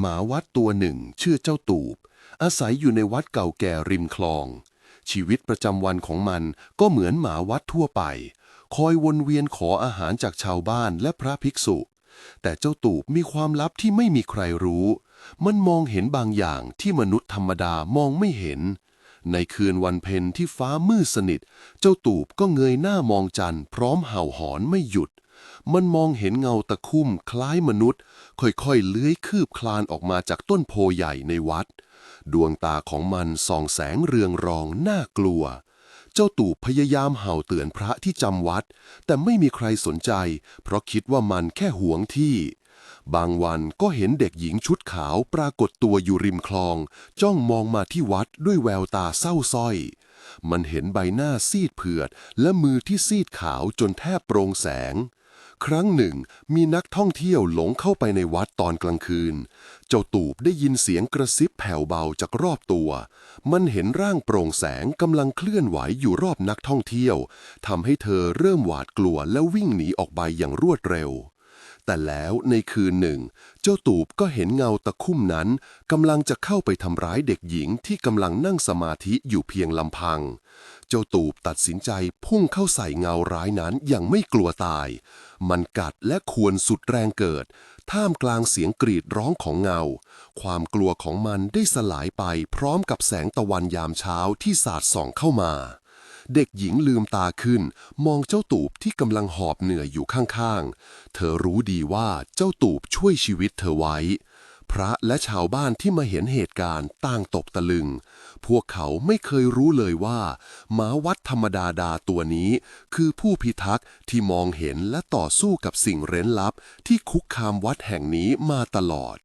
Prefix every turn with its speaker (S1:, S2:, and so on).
S1: หมาวัดตัวหนึ่งชื่อเจ้าตูบ อาศัยอยู่ในวัดเก่าแก่ริมคลอง ชีวิตประจำวันของมันก็เหมือนหมาวัดทั่วไป คอยวนเวียนขออาหารจากชาวบ้านและพระภิกษุ แต่เจ้าตูบมีความลับที่ไม่มีใครรู้ มันมองเห็นบางอย่างที่มนุษย์ธรรมดามองไม่เห็น ในคืนวันเพ็ญที่ฟ้ามืดสนิท เจ้าตูบก็เงยหน้ามองจันทร์พร้อมเห่าหอนไม่หยุด มันมองเห็นเงาตะคุ่มคล้ายมนุษย์ ค่อยๆ เลื้อยคืบคลานออกมาจากต้นโพใหญ่ในวัด ดวงตาของมันส่องแสงเรืองรองน่ากลัว เจ้าตูบพยายามเห่าเตือนพระที่จำวัด แต่ไม่มีใครสนใจ เพราะคิดว่ามันแค่หวงที่ บางวันก็เห็นเด็กหญิงชุดขาวปรากฏตัวอยู่ริมคลอง จ้องมองมาที่วัดด้วยแววตาเศร้าส้อยมันเห็นใบหน้าซีดเผือด และมือที่ซีดขาวจนแทบโปร่งแสง ครั้งหนึ่ง มีนักท่องเที่ยวหลงเข้าไปในวัดตอนกลางคืน เจ้าตูบได้ยินเสียงกระซิบแผ่วเบาจากรอบตัว มันเห็นร่างโปร่งแสงกำลังเคลื่อนไหวอยู่รอบนักท่องเที่ยวทำให้เธอเริ่มหวาดกลัวและวิ่งหนีออกไปอย่างรวดเร็ว แต่แล้วในคืนหนึ่ง เจ้าตูบก็เห็นเงาตะคุ่มนั้นกำลังจะเข้าไปทำร้ายเด็กหญิงที่กำลังนั่งสมาธิอยู่เพียงลำพัง เจ้าตูบตัดสินใจพุ่งเข้าใส่เงาร้ายนั้นอย่างไม่กลัวตาย มันกัดและขวนสุดแรงเกิด ท่ามกลางเสียงกรีดร้องของเงา ความกลัวของมันได้สลายไปพร้อมกับแสงตะวันยามเช้าที่สาดส่องเข้ามา เด็กหญิงลืมตาขึ้น มองเจ้าตูบที่กำลังหอบเหนื่อยอยู่ข้างๆ เธอรู้ดีว่าเจ้าตูบช่วยชีวิตเธอไว้ พระและชาวบ้านที่มาเห็นเหตุการณ์ต่างตกตะลึง พวกเขาไม่เคยรู้เลยว่าหมาวัดธรรมดาดาตัวนี้ คือผู้พิทักษ์ที่มองเห็นและต่อสู้กับสิ่งเร้นลับ ที่คุกคามวัดแห่งนี้มาตลอด